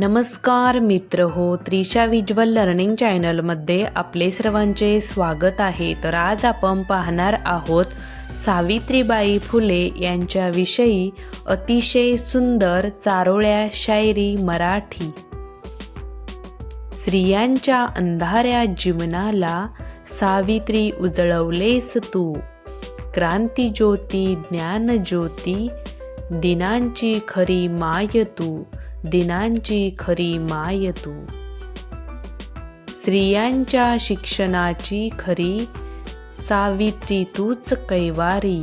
नमस्कार मित्र हो त्रिशा विज्वल लर्निंग चॅनलमध्ये आपले सर्वांचे स्वागत आहे. तर आज आपण पाहणार आहोत सावित्रीबाई फुले यांच्याविषयी अतिशय सुंदर चारोळ्या शायरी मराठी. स्त्रियांच्या अंधाऱ्या जीवनाला सावित्री उजळवलेस तू. क्रांती ज्योती ज्ञान ज्योती दिनांची खरी माय तू. दिनांची खरी माय तू. स्त्रियांच्या शिक्षणाची खरी सावित्री तूच कैवारी.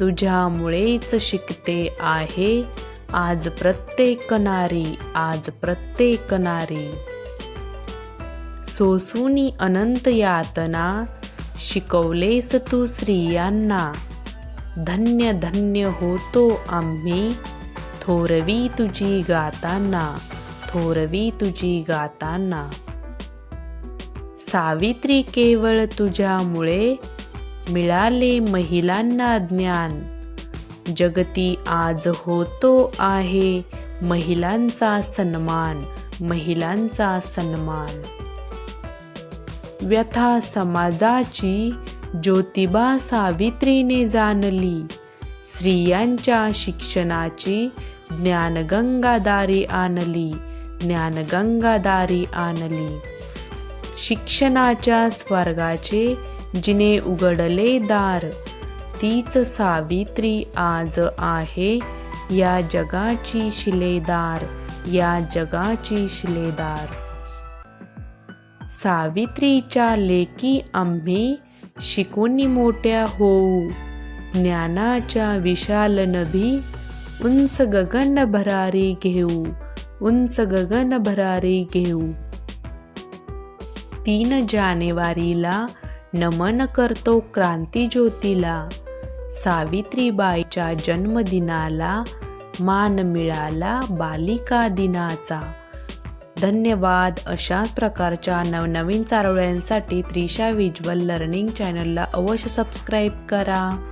तुझ्यामुळेच शिकते आहे आज प्रत्येक नारी आज प्रत्येक नारी. सोसूनी अनंत यातना शिकवलेस तू स्त्रियांना. धन्य धन्य होतो आम्ही थोरवी तुझी गाताना थोरवी तुझी गाताना. सावित्री केवळ तुझ्यामुळे मिळाले महिलांना ज्ञान. जगती आज होतो आहे महिलांचा सन्मान महिलांचा सन्मान. व्यथा समाजाची ज्योतिबा सावित्रीने जाणली. स्त्रियांच्या शिक्षणाची ज्ञानगंगादारी आणली. ज्ञानगंगादारी आणली. शिक्षणाच्या स्वर्गाचे जिने उघडले दार तीच सावित्री आज आहे या जगाची शिलेदार या जगाची शिलेदार. सावित्रीच्या लेकी आम्ही शिकून मोठ्या होऊ. ज्ञानाच्या विशाल नभी उंच गगन भरारी घेऊ उंच गगन भरारी घेऊ. तीन जानेवारीला नमन करतो क्रांती ज्योतीला सावित्रीबाईच्या जन्मदिनाला मान मिळाला बालिका दिनाचा. धन्यवाद अशाच प्रकारच्या नवनवीन चारोळ्यांसाठी त्रिशा विज्वल लर्निंग चॅनलला अवश्य सबस्क्राईब करा.